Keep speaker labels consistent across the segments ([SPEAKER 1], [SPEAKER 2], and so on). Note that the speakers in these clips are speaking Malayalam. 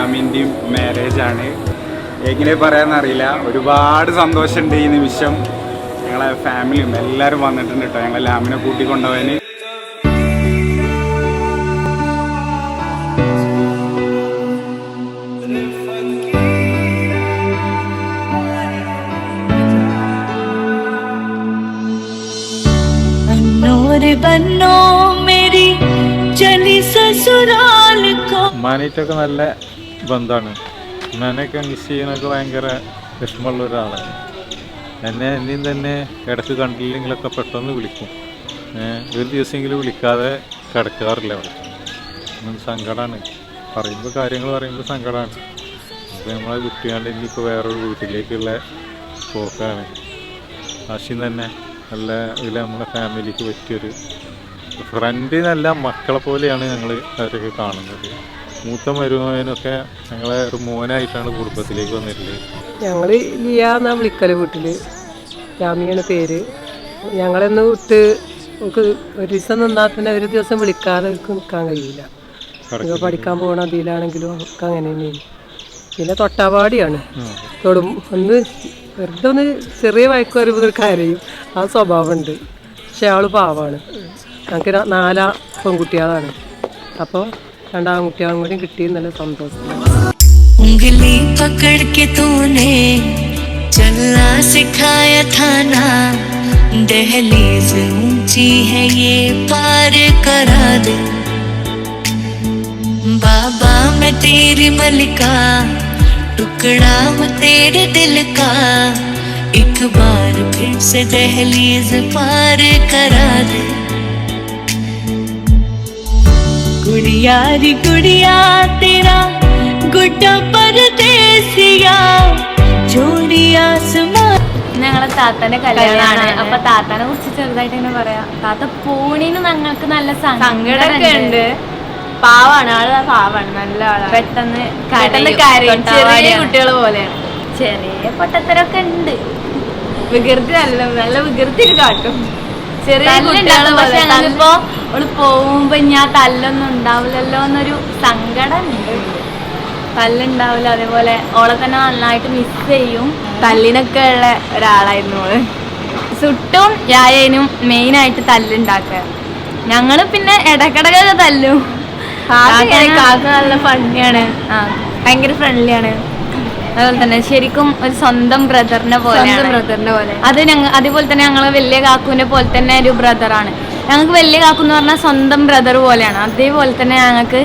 [SPEAKER 1] ഷാമിന്റെയും മാരേജാണ് എങ്ങനെ പറയാമെന്നറിയില്ല ഒരുപാട് സന്തോഷമുണ്ട് ഈ നിമിഷം. ഞങ്ങളെ ഫാമിലിയും എല്ലാവരും വന്നിട്ടുണ്ട് കേട്ടോ ഞങ്ങളെ ലാമിനെ
[SPEAKER 2] കൂട്ടിക്കൊണ്ടുപോയതിന്
[SPEAKER 3] മാനേറ്റൊക്കെ നല്ല ബന്ധമാണ് ഉമ്മാനെയൊക്കെ മിസ് ചെയ്യാനൊക്കെ ഭയങ്കര വിഷമമുള്ള ഒരാളാണ്. എന്നെ എന്നെയും തന്നെ ഇടയ്ക്ക് കണ്ടില്ലെങ്കിലൊക്കെ പെട്ടെന്ന് വിളിക്കും. ഒരു ദിവസമെങ്കിലും വിളിക്കാതെ കിടക്കാറില്ല അവിടെ. സങ്കടമാണ് പറയുമ്പോൾ കാര്യങ്ങൾ പറയുമ്പോൾ സങ്കടമാണ് അപ്പോൾ നമ്മളെ വിട്ടുകാണ്ട് ഇനിയിപ്പോൾ വേറൊരു വീട്ടിലേക്കുള്ള പോക്കാണ്. ആശയം തന്നെ നല്ല ഇതിൽ നമ്മളെ ഫാമിലിക്ക് പറ്റിയൊരു ഫ്രണ്ട് മക്കളെ പോലെയാണ് ഞങ്ങൾ അവരൊക്കെ കാണുന്നത്. മൂത്ത മരുമകനൊക്കെ ഞങ്ങളെ ഒരു മോനായിട്ടാണ് കുടുംബത്തിലേക്ക് വന്നിട്ടുള്ളത്.
[SPEAKER 4] ഞങ്ങൾ ലിയാന്നാ വിളിക്കൽ വീട്ടിൽ. രാമിയാണ് പേര്. ഞങ്ങളെന്ന് വിട്ട് നമുക്ക് ഒരു ദിവസം നിന്നാൽ തന്നെ ഒരു ദിവസം വിളിക്കാതെ അവർക്ക് നിൽക്കാൻ കഴിയില്ല പഠിക്കാൻ പോകണ അതിലാണെങ്കിലും ഒക്കെ അങ്ങനെ തന്നെയാണ് പിന്നെ തൊട്ടാപാടിയാണ്. തൊടും. ഒന്ന് വെറുതെ ഒന്ന് ചെറിയ വയക്കു വരുമ്പോൾ കരയും. ആ സ്വഭാവമുണ്ട്. പക്ഷെ അയാൾ പാവാണ്. ഞങ്ങൾക്ക് നാലാ പെൺകുട്ടികളാണ്. അപ്പോൾ രണ്ടാൺകുട്ടികളും കൂടി കിട്ടി നല്ല സന്തോഷം
[SPEAKER 2] उंगली पकड़ के तूने चलना सिखाया था ना दहलीज ऊंची है ये पार करा दे बाबा मैं तेरी मलिका टुकड़ा मैं तेरे दिल का एक बार फिर से दहलीज पार करा दे गुड़िया री गुड़िया तेरा गुड्डा परदेसिया जोड़ी आसमां
[SPEAKER 5] ഞങ്ങളെ താത്തന്റെ കല്യാണമാണ് അപ്പൊ താത്താനെ കുറിച്ച് ചെറുതായിട്ട് ഇങ്ങനെ പറയാം താത്ത പൂണിന് ഞങ്ങൾക്ക് നല്ല സങ്കടമൊക്കെ ഉണ്ട് പാവാണ് ആള് പാവാണ് നല്ല ആളാണ് പെട്ടെന്ന് പെട്ടെന്ന് കരയും ചെറിയ കുട്ടികൾ പോലെയാണ് ചെറിയ പൊട്ടത്തരൊക്കെ ഉണ്ട് വികൃതി നല്ല നല്ല വികൃതി കാട്ടും ചെറിയ കുട്ടികള് പക്ഷെ ഞങ്ങളിപ്പോ അവൾ പോകുമ്പോ ഞാൻ തല്ലൊന്നും ഉണ്ടാവില്ലല്ലോ എന്നൊരു സങ്കടം ഉണ്ട് തല്ലുണ്ടാവില്ല. അതേപോലെ ഓളെ തന്നെ നന്നായിട്ട് മിസ് ചെയ്യും. തല്ലിനൊക്കെ ഉള്ള ഒരാളായിരുന്നു ഓൾ. സുട്ടും യായനും മെയിനായിട്ട് തല്ലുണ്ടാക്കുക. ഞങ്ങൾ പിന്നെ ഇടക്കിടക്കൊക്കെ തല്ലു. കാക്ക നല്ല ഫണ്ണിയാണ് ഭയങ്കര ഫ്രണ്ട്ലിയാണ് അതുപോലെ തന്നെ ശരിക്കും ഒരു സ്വന്തം ബ്രദറിനെ പോലെ ബ്രദറിനെ പോലെ. അത് ഞങ്ങൾ അതുപോലെ തന്നെ ഞങ്ങൾ വലിയ കാക്കുവിനെ പോലെ തന്നെ ഒരു ബ്രദറാണ് ഞങ്ങൾക്ക് വലിയ കാക്കു എന്ന് പറഞ്ഞാൽ സ്വന്തം ബ്രദർ പോലെയാണ്. അതേപോലെ തന്നെ ഞങ്ങൾക്ക്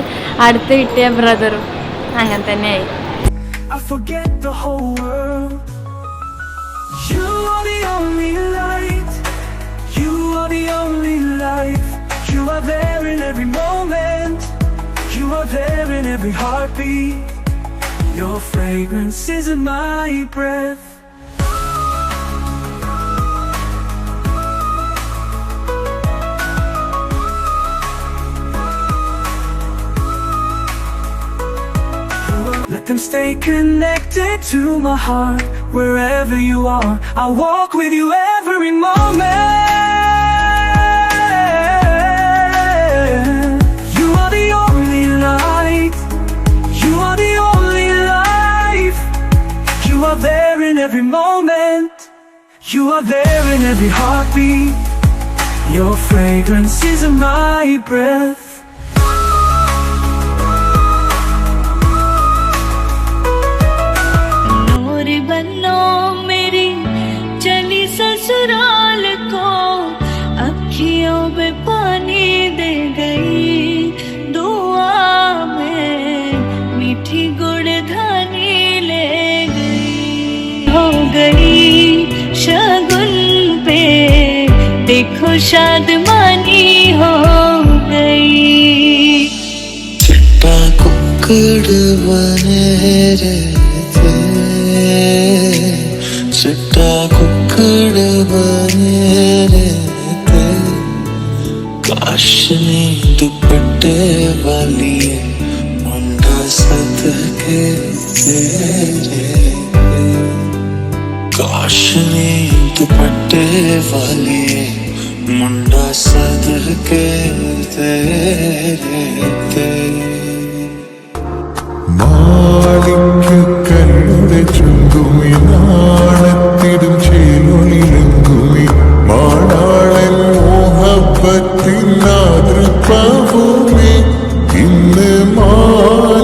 [SPEAKER 5] അടുത്ത് കിട്ടിയ ബ്രദറും അങ്ങനെ തന്നെയായി.
[SPEAKER 6] Your fragrance is in my You Them stay connected to my heart wherever you are. I'll walk with you every moment. You are the only light. You are the only life. You are there in every moment. You are there in every heartbeat. Your fragrance is in my breath.
[SPEAKER 2] खुशियों में पानी दे गई दुआ में मीठी गुड़ धानी ले गई हो गई शगुन पे देखो शाद मानी हो गई
[SPEAKER 7] चिट्टा कुकड़ बने रे काशनी दुपट्टे वाली मुंडा सदके तेरे तेरे माँ
[SPEAKER 8] മാളിക്ക് കല്ലുടെ ചുങ്കുമി നാണത്തിടും ചേലൊളിലെങ്കുമി മാടാളൻ മോഹപ്പത്തിൻ മാതൃത്വഭൂമി ഇന്ന് മാലിമ്പത്താശകീഴ്ന്നു